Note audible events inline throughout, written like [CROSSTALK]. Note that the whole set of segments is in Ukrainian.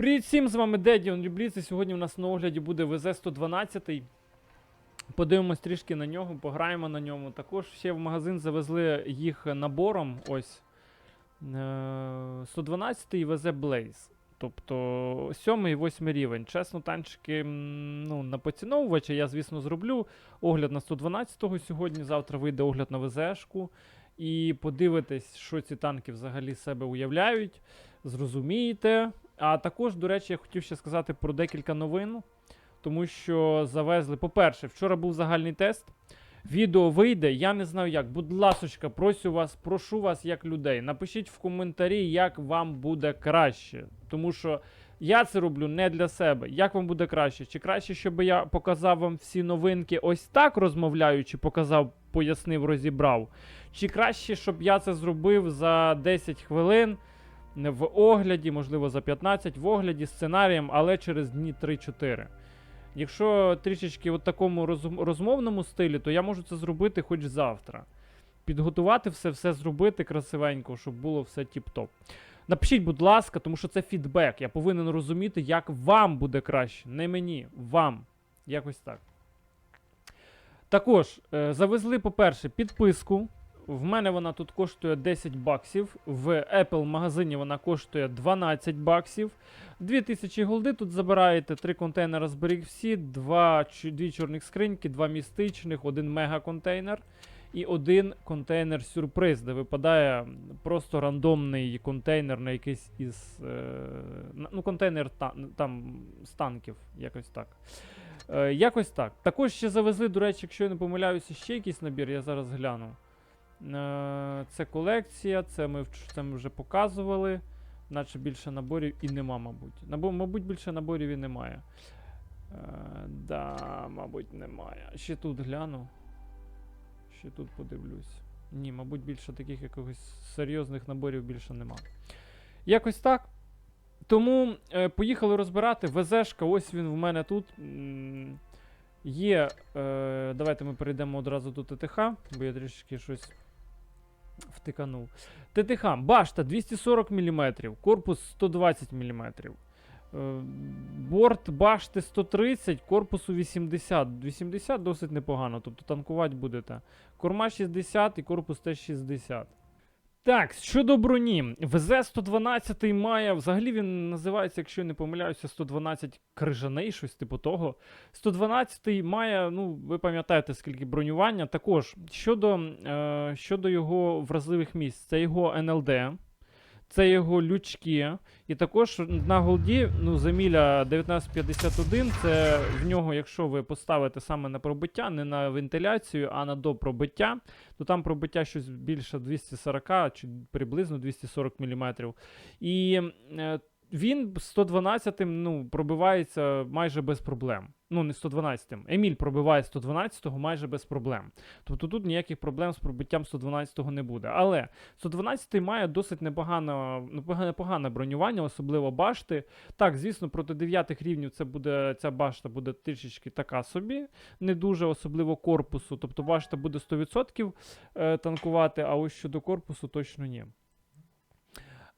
Привіт всім, з вами Деді Онлюбліц, і сьогодні у нас на огляді буде ВЗ-112. Подивимось трішки на нього, пограємо на ньому. Також ще в магазин завезли їх набором. Ось. Е, 112 і ВЗ Blaze. Тобто 7 і 8 рівень. Чесно, танчики ну, на поціновувача я, звісно, зроблю огляд на 112-го сьогодні. Завтра вийде огляд на ВЗшку. І подивитесь, що ці танки взагалі себе уявляють. Зрозумієте. А також, до речі, я хотів ще сказати про декілька новин. Тому що завезли. По-перше, вчора був загальний тест. Відео вийде, я не знаю як. Будь ласочка, прошу вас, прошу вас як людей. Напишіть в коментарі, як вам буде краще. Тому що я це роблю не для себе. Як вам буде краще? Чи краще, щоб я показав вам всі новинки ось так розмовляючи, показав, пояснив, розібрав? Чи краще, щоб я це зробив за 10 хвилин в огляді, можливо, за 15 в огляді сценарієм, але через дні 3-4. Якщо трішечки в такому розмовному стилі, то я можу це зробити хоч завтра. Підготувати все, все зробити красивенько, щоб було все тіп-топ. Напишіть, будь ласка, тому що це фідбек. Я повинен розуміти, як вам буде краще. Не мені, вам. Якось так. Також е, завезли, по-перше, підписку. В мене вона тут коштує 10 баксів. В Apple магазині вона коштує 12 баксів. 2000 голди тут забираєте, 3 контейнери зберіг всі, 2, 2 чорних скриньки, 2 містичних, 1 мега контейнер і один контейнер сюрприз, де випадає просто рандомний контейнер на якийсь із. Е, ну, контейнер та, там з танків, якось так. Е, якось так. Також ще завезли, до речі, якщо я не помиляюся, ще якийсь набір, я зараз гляну. Е, це колекція, це ми, це ми вже показували. Наче більше наборів і нема, мабуть. Набо, мабуть, більше наборів і немає. Е, да, мабуть, немає. Ще тут гляну. Ще тут подивлюсь. Ні, мабуть, більше таких якихось серйозних наборів більше нема. Якось так. Тому е, поїхали розбирати. ВЗшка, ось він в мене тут. Є. Е, давайте ми перейдемо одразу до ТТХ, бо я трішки щось втиканув. ТТХ, башта 240 мм, корпус 120 мм. Е, борт башти 130, корпусу 80. 80 досить непогано, тобто танкувати будете. Корма 60 і корпус теж 60. Так, щодо броні, ВЗ-112 має, взагалі він називається, якщо я не помиляюся, 112 крижаний, щось типу того. 112 має, ну, ви пам'ятаєте, скільки бронювання. Також щодо, е, щодо його вразливих місць, це його НЛД, це його лючки. І також на голді, ну, Заміля 1951, це в нього, якщо ви поставите саме на пробиття, не на вентиляцію, а на допробиття, то там пробиття щось більше 240 чи приблизно 240 мм. І е, він 112 ну, пробивається майже без проблем. Ну, не 112. Еміль пробиває 112-го майже без проблем. Тобто тут ніяких проблем з пробиттям 112-го не буде. Але 112-й має досить непогано, непогане бронювання, особливо башти. Так, звісно, проти 9 рівнів це буде, ця башта буде трішечки така собі, не дуже, особливо корпусу. Тобто башта буде 100% е, танкувати, а ось щодо корпусу точно ні.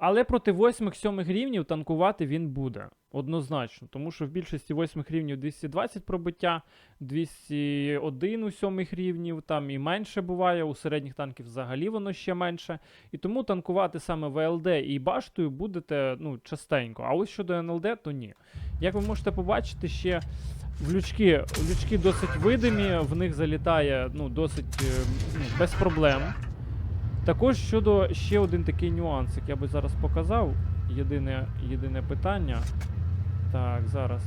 Але проти 8-7 рівнів танкувати він буде. Однозначно. Тому що в більшості 8 рівнів 220 пробиття, 201 у 7 рівнів, там і менше буває, у середніх танків взагалі воно ще менше. І тому танкувати саме ВЛД і баштою будете ну, частенько. А ось щодо НЛД, то ні. Як ви можете побачити, ще в лючки, лючки досить видимі, в них залітає ну, досить е, ну, без проблем. Також щодо ще один такий нюанс, як я би зараз показав. Єдине, єдине питання. Так, зараз.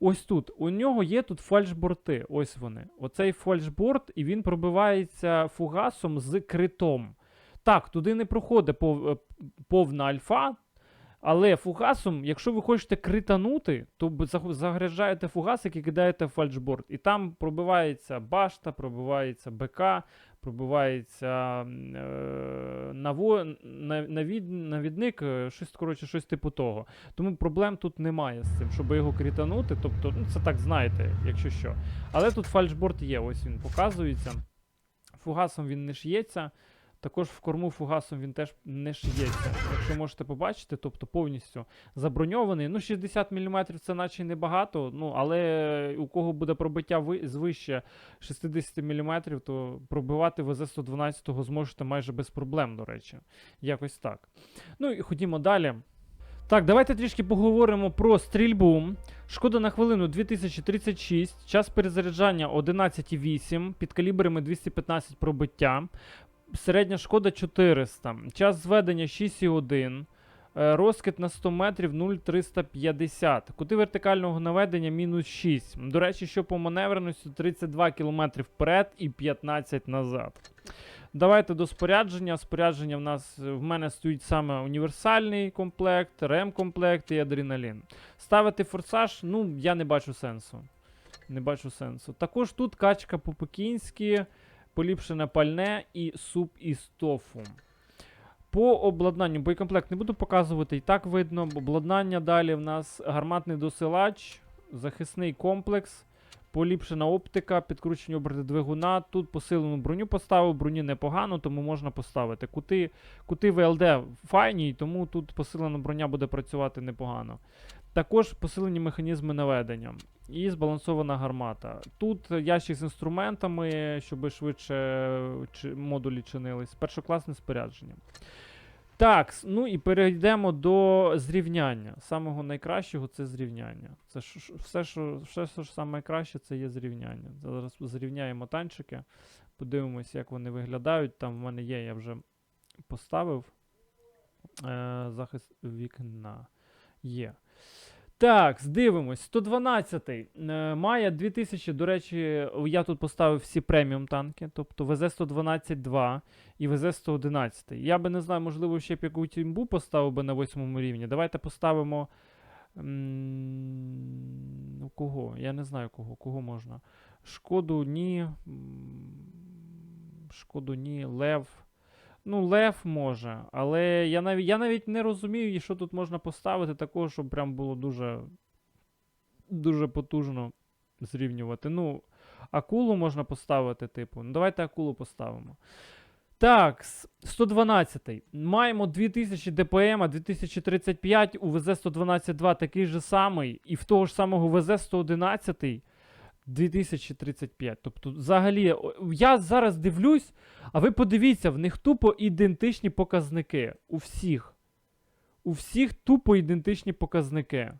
Ось тут. У нього є тут фальшборти. Ось вони. Оцей фальшборд, і він пробивається фугасом з критом. Так, туди не проходить пов, е, повна альфа. Але фугасом, якщо ви хочете кританути, то загряджаєте фугасик і кидаєте в фальшборд. І там пробивається башта, пробивається БК, пробивається е, навід, навідник, е, щось, коротше, щось типу того. Тому проблем тут немає з цим, щоб його крітанути. Тобто, ну це так знаєте, якщо що. Але тут фальшборд є, ось він показується. Фугасом він не шиється. Також в корму фугасом він теж не шиється. Якщо можете побачити, тобто повністю заброньований. Ну, 60 мм це наче небагато, ну, але у кого буде пробиття ви- звище 60 мм, то пробивати ВЗ-112 зможете майже без проблем, до речі. Якось так. Ну і ходімо далі. Так, давайте трішки поговоримо про стрільбу. Шкода на хвилину 2036, час перезаряджання 11,8, під калібрами 215 пробиття. Середня шкода 400, час зведення 6,1. е, Розкид на 100 метрів 0,350. Кути вертикального наведення мінус 6. До речі, що по маневреності 32 км вперед і 15 назад. Давайте до спорядження. Спорядження в нас в мене стоїть саме універсальний комплект, ремкомплект і адреналін. Ставити форсаж, ну, я не бачу сенсу. Не бачу сенсу. Також тут качка по-пекінськи, поліпшене пальне і суп із тофу. По обладнанню боєкомплект не буду показувати, і так видно. Обладнання далі в нас гарматний досилач, захисний комплекс, поліпшена оптика, підкручені оберти двигуна. Тут посилену броню поставив, броні непогано, тому можна поставити. Кути, кути ВЛД файні, тому тут посилена броня буде працювати непогано. Також посилені механізми наведення і збалансована гармата. Тут ящик з інструментами, щоб швидше модулі чинились. Першокласне спорядження. Так, ну і перейдемо до зрівняння. Самого найкращого це зрівняння. Це ж, все, що, все, що найкраще, це є зрівняння. Зараз зрівняємо танчики, подивимося, як вони виглядають. Там в мене є, я вже поставив е, захист вікна. Є. Так, дивимось. 112 е, має 2000. До речі, я тут поставив всі преміум танки, тобто ВЗ-112-2 і ВЗ-111. Я би не знаю, можливо, ще б якусь імбу поставив би на восьмому рівні. Давайте поставимо. Ну, кого? Я не знаю кого. Кого можна. Шкоду ні. Шкоду ні. Лев. Ну, Лев може, але я навіть, я навіть не розумію, що тут можна поставити такого, щоб прям було дуже, дуже потужно зрівнювати. Ну, акулу можна поставити, типу. Ну, давайте акулу поставимо. Так, с- 112. Маємо 2000 ДПМ, а 2035 у ВЗ-112-2 такий же самий, і в того ж самого ВЗ-111 2035. Тобто, взагалі, я зараз дивлюсь, а ви подивіться, в них тупо ідентичні показники. У всіх. У всіх тупо ідентичні показники.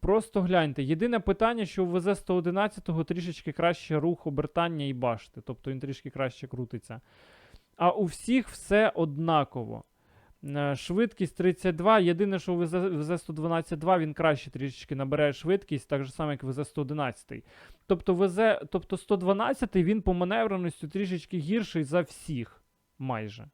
Просто гляньте. Єдине питання, що у ВЗ-111 трішечки краще рух обертання і башти. Тобто він трішки краще крутиться. А у всіх все однаково. Е, Швидкість 32. Єдине, що у ВЗ-112-2 він краще трішечки набере швидкість, так же само, як ВЗ-111. Тобто, ВЗ, тобто 112 він по маневреності трішечки гірший за всіх. Майже.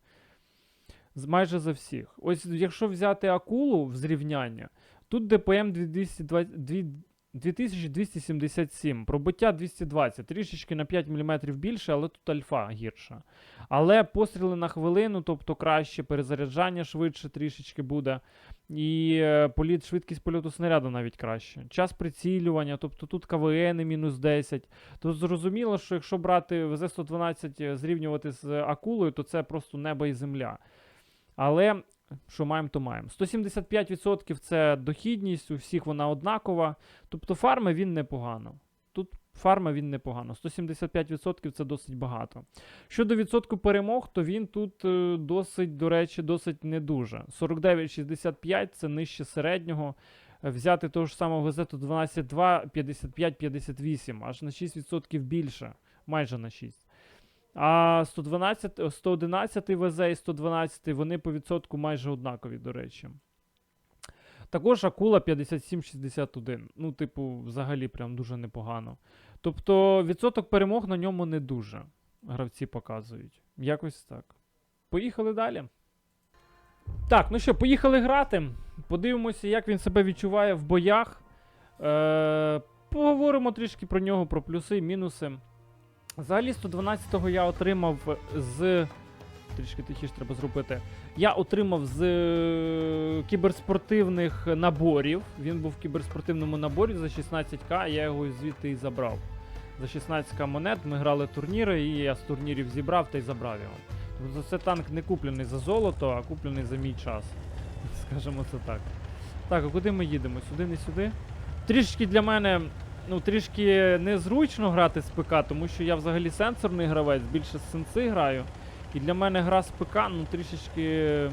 Майже за всіх. Ось якщо взяти акулу в зрівняння, тут ДПМ 2220 2277, пробиття 220, трішечки на 5 мм більше, але тут альфа гірша. Але постріли на хвилину, тобто краще, перезаряджання швидше трішечки буде. І е, політ, швидкість польоту снаряду навіть краще. Час прицілювання, тобто тут КВН мінус 10. То зрозуміло, що якщо брати ВЗ-112 е, зрівнювати з акулою, то це просто небо і земля. Але що маємо, то маємо. 175% це дохідність, у всіх вона однакова. Тобто фарми він непогано. Тут фарми він непогано. 175% це досить багато. Щодо відсотку перемог, то він тут е, досить, до речі, досить не дуже. 49,65 це нижче середнього. Взяти того ж самого газету 12.2, 55-58, аж на 6% більше, майже на 6. А 112, е, 111 ВЗ і 112 вони по відсотку майже однакові, до речі. Також акула 57-61. Ну, типу, взагалі прям дуже непогано. Тобто відсоток перемог на ньому не дуже. Гравці показують. Якось так. Поїхали далі. Так, ну що, поїхали грати. Подивимося, як він себе відчуває в боях. Е, поговоримо трішки про нього, про плюси і мінуси. Взагалі 112-го я отримав з. Трішки тихіше треба зробити. Я отримав з е, кіберспортивних наборів. Він був в кіберспортивному наборі за 16к, я його звідти і забрав. За 16к монет ми грали турніри, і я з турнірів зібрав та й забрав його. За це танк не куплений за золото, а куплений за мій час. [LAUGHS] Скажімо це так. Так, а куди ми їдемо? Сюди, не сюди? Трішки для мене, ну, трішки незручно грати з ПК, тому що я взагалі сенсорний гравець, більше з сенси граю. І для мене гра з ПК, ну, трішечки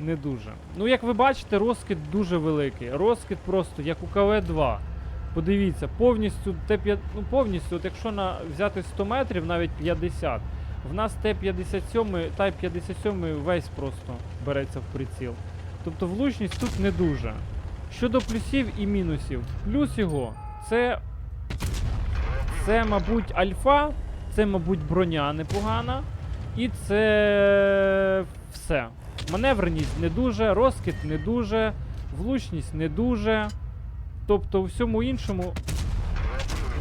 не дуже. Ну, як ви бачите, розкид дуже великий. Розкид просто як у КВ-2. Подивіться, повністю Т5, ну повністю, от якщо на, взяти 100 метрів, навіть 50, в нас Т-57, Type 57 весь просто береться в приціл. Тобто влучність тут не дуже. Щодо плюсів і мінусів, плюс його це, це мабуть, альфа, це, мабуть, броня непогана. І це все. Маневреність не дуже, розкид не дуже, влучність не дуже. Тобто у всьому іншому.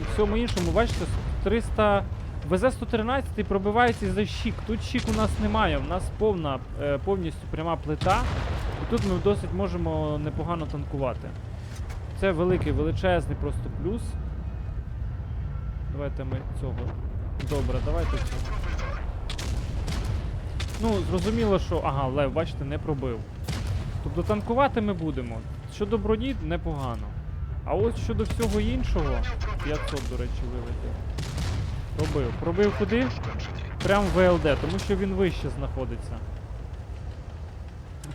У всьому іншому, бачите, 300. ВЗ-113 пробивається за щік. Тут щік у нас немає, у нас повна, е, повністю пряма плита. І тут ми досить можемо непогано танкувати. Це великий, величезний просто плюс. Давайте ми цього. Добре, давайте цього. Ну, зрозуміло, що. Ага, лев, бачите, не пробив. Тобто танкувати ми будемо. Щодо броні, непогано. А от щодо всього іншого, 500, до речі, вилетів. Пробив. Пробив куди? Прям в ВЛД, тому що він вище знаходиться.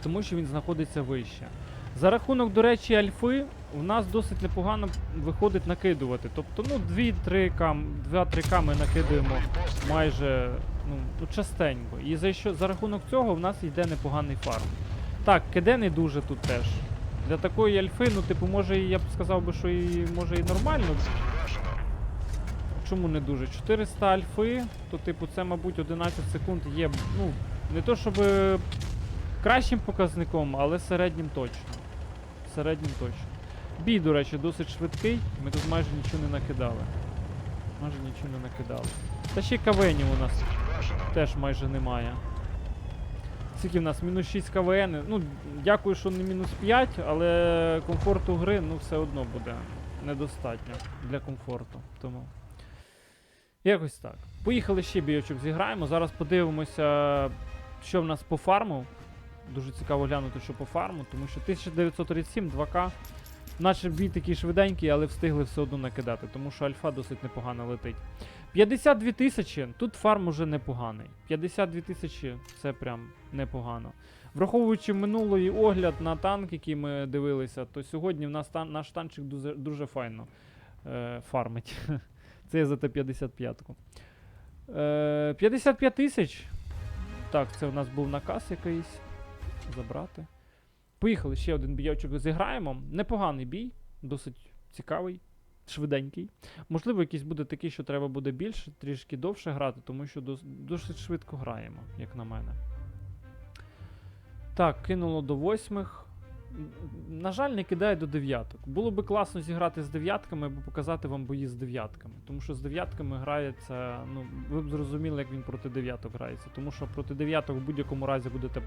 Тому що він знаходиться вище. За рахунок, до речі, альфи, у нас досить непогано виходить накидувати. Тобто, ну, 2-3 кам, 2-3 ми накидуємо майже ну, ну, частенько. І за, що, за рахунок цього в нас йде непоганий фарм. Так, не дуже тут теж. Для такої альфи, ну, типу, може, я б сказав би, що і може і нормально. Чому не дуже? 400 альфи, то, типу, це, мабуть, 11 секунд є, ну, не то щоб кращим показником, але середнім точно. Середнім точно. Бій, до речі, досить швидкий. Ми тут майже нічого не накидали. Майже нічого не накидали. Та ще й кавенів у нас теж майже немає. Скільки в нас? Мінус 6 КВН. Ну, дякую, що не мінус 5, але комфорту гри ну, все одно буде недостатньо для комфорту. Тому. Якось так. Поїхали ще бійочок зіграємо. Зараз подивимося, що в нас по фарму. Дуже цікаво глянути, що по фарму, тому що 1937, 2К. Наче бій такий швиденький, але встигли все одно накидати, тому що альфа досить непогано летить. 52 тисячі, тут фарм уже непоганий. 52 тисячі це прям непогано. Враховуючи минулий огляд на танк, який ми дивилися, то сьогодні в нас тан- наш танчик дуже, дуже файно е, фармить. [LAUGHS] Це за Т-55-ку. Е, 55 тисяч. Так, це у нас був наказ якийсь. Забрати. Поїхали ще один бійочок зіграємо. Непоганий бій, досить цікавий, швиденький. Можливо, якийсь буде такий, що треба буде більше, трішки довше грати, тому що дос- досить швидко граємо, як на мене. Так, кинуло до восьмих. На жаль, не кидає до дев'яток. Було би класно зіграти з дев'ятками, або показати вам бої з дев'ятками. Тому що з дев'ятками грається. Ну, ви б зрозуміли, як він проти дев'яток грається. Тому що проти дев'яток в будь-якому разі будете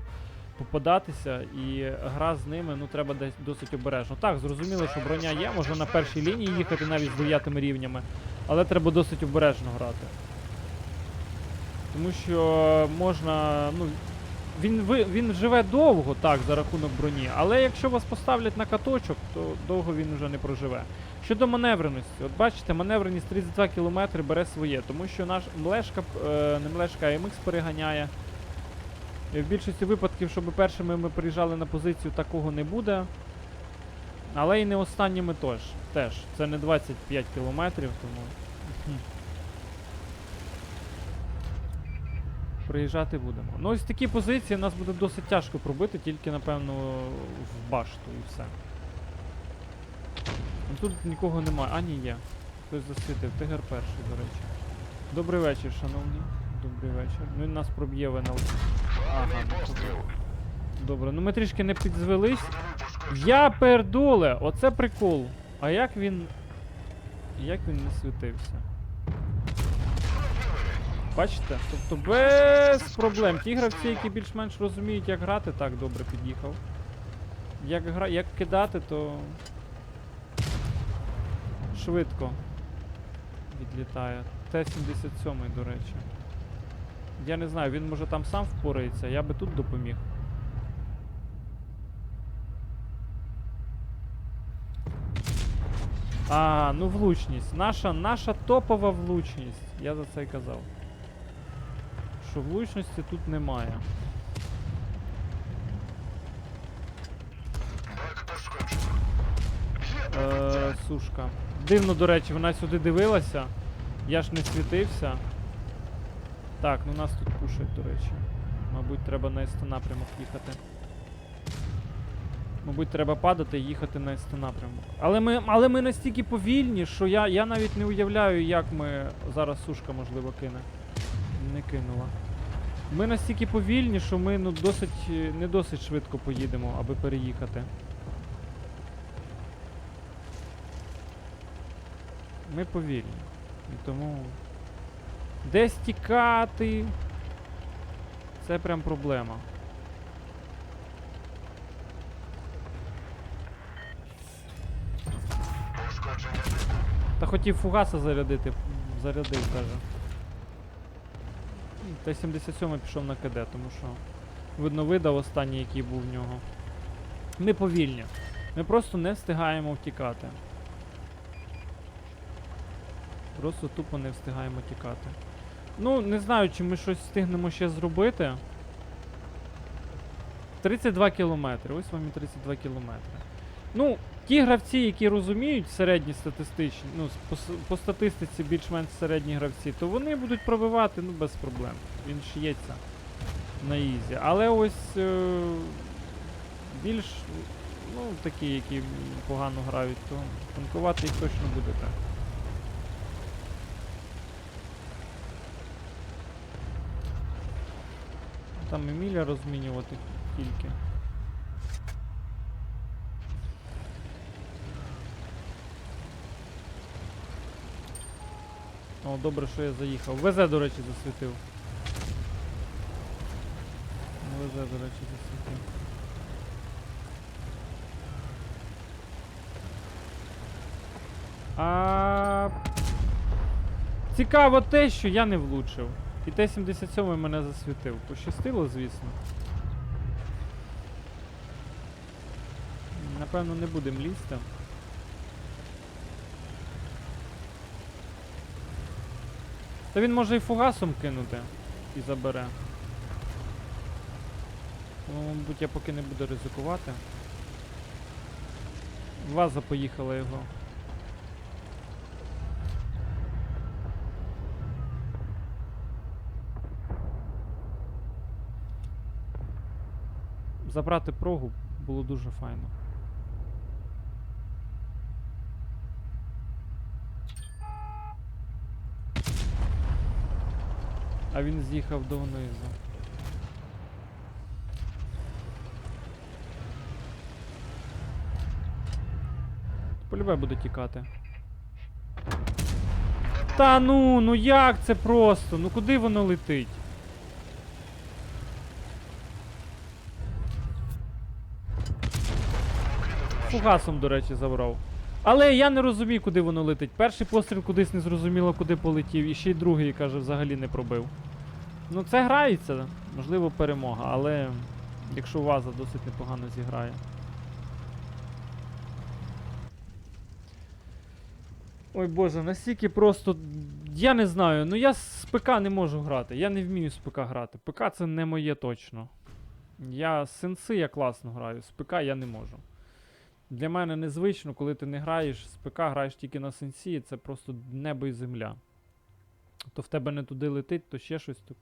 попадатися, і гра з ними ну, треба десь досить обережно. Так, зрозуміло, що броня є, можна на першій лінії їхати навіть з дев'ятими рівнями, але треба досить обережно грати. Тому що можна. ну, він, ви, він живе довго, так, за рахунок броні, але якщо вас поставлять на каточок, то довго він вже не проживе. Щодо маневреності, от бачите, маневреність 32 км бере своє, тому що наш млешка, е, не млешка, а МХ переганяє. І в більшості випадків, щоб першими ми приїжджали на позицію, такого не буде. Але і не останніми теж. теж. Це не 25 кілометрів, тому. [LAUGHS] Приїжджати будемо. Ну ось такі позиції нас буде досить тяжко пробити, тільки, напевно, в башту і все. Ну, тут нікого немає. А, ні, є. Хтось засвітив. Тигр перший, до речі. Добрий вечір, шановні. Добрий вечір. Ну він нас проб'є в НЛ. Ага, не. Добре, ну ми трішки не підзвелись. Я пердоле! Оце прикол. А як він. Як він не світився? Бачите? Тобто без проблем. Ті гравці, які більш-менш розуміють, як грати, так добре під'їхав. Як, гра... як кидати, то. Швидко відлітає. Т-77, до речі. Я не знаю, він може там сам впорається, я би тут допоміг. А, ну влучність. Наша, наша топова влучність. Я за це й казав. Що влучності тут немає. Е, сушка. Дивно, до речі, вона сюди дивилася. Я ж не світився. Так, ну нас тут пушать, до речі. Мабуть, треба на СТ напрямок їхати. Мабуть, треба падати і їхати на СТ напрямок. Але ми, але ми настільки повільні, що я, я навіть не уявляю, як ми. Зараз сушка, можливо, кине. Не кинула. Ми настільки повільні, що ми ну, досить, не досить швидко поїдемо, аби переїхати. Ми повільні. І тому. Десь тікати. Це прям проблема. Та хотів фугаса зарядити, зарядив даже. М, Т-77 пішов на КД, тому що видно видав останній, який був в нього. Ми повільні. Ми просто не встигаємо втікати. Просто тупо не встигаємо тікати. Ну, не знаю, чи ми щось встигнемо ще зробити. 32 кілометри. Ось вам і 32 кілометри. Ну, ті гравці, які розуміють середні статистичні, ну, по, по статистиці більш-менш середні гравці, то вони будуть пробивати ну, без проблем. Він шиється на ізі. Але ось е, більш ну, такі, які погано грають, то танкувати їх точно будете. Там Еміля розмінювати тільки. О, добре, що я заїхав. ВЗ, до речі, засвітив. ВЗ, до речі, засвітив. А... Цікаво те, що я не влучив. І Т-77 мене засвітив. Пощастило, звісно. Напевно, не будемо лізти. Та він може і фугасом кинути і забере. Тому, мабуть, я поки не буду ризикувати. Ваза поїхала його. Забрати прогу було дуже файно. А він з'їхав донизу. Полюбе буде тікати. Та ну, ну як це просто? Ну куди воно летить? Фугасом, до речі, забрав. Але я не розумію, куди воно летить. Перший постріл кудись не зрозуміло, куди полетів, і ще й другий, каже, взагалі не пробив. Ну, це грається, можливо, перемога, але якщо Ваза досить непогано зіграє. Ой Боже, настільки просто. Я не знаю. Ну я з ПК не можу грати. Я не вмію з ПК грати. ПК це не моє точно. Я з сенси я класно граю, з ПК я не можу. Для мене незвично, коли ти не граєш з ПК, граєш тільки на сенсі, це просто небо і земля. То в тебе не туди летить, то ще щось. То,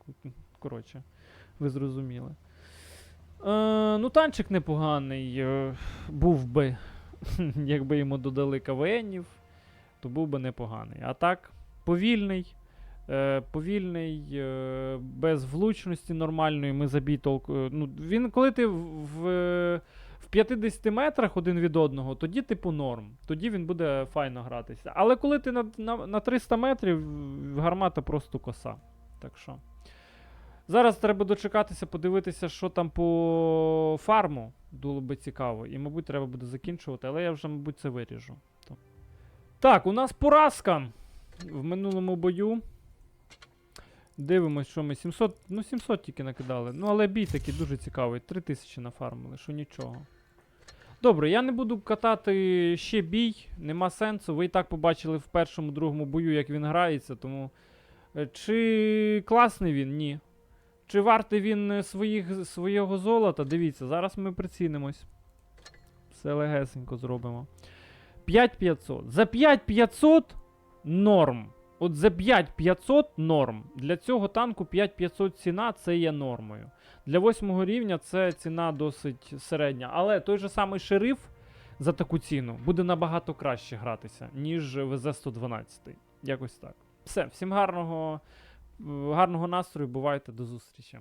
коротше, ви зрозуміли. Е, ну, танчик непоганий. Е, був би, [LAUGHS] якби йому додали КВНів, то був би непоганий. А так, повільний. Е, повільний, е, без влучності нормальної, ми забій толку. Ну, він, коли ти в, в, в 50 метрах один від одного, тоді типу норм. Тоді він буде файно гратися. Але коли ти на, на, на 300 метрів, гармата просто коса. Так що. Зараз треба дочекатися, подивитися, що там по фарму. Було би цікаво. І, мабуть, треба буде закінчувати, але я вже, мабуть, це виріжу. Так, у нас поразка в минулому бою. Дивимось, що ми 700. Ну, 700 тільки накидали. Ну, але бій такий дуже цікавий. 3000 нафармили, що нічого. Добре, я не буду катати ще бій, нема сенсу. Ви і так побачили в першому, другому бою, як він грається, тому. е, Чи класний він? Ні. Чи вартий він е, своїх, свого золота? Дивіться, зараз ми прицінимось. Все легесенько зробимо. 5500. За 5500 норм. От за 5500 норм. Для цього танку 5500 ціна це є нормою. Для 8 рівня це ціна досить середня. Але той же самий шериф за таку ціну буде набагато краще гратися, ніж ВЗ-112. Якось так. Все, всім гарного, е, гарного настрою, бувайте, до зустрічі.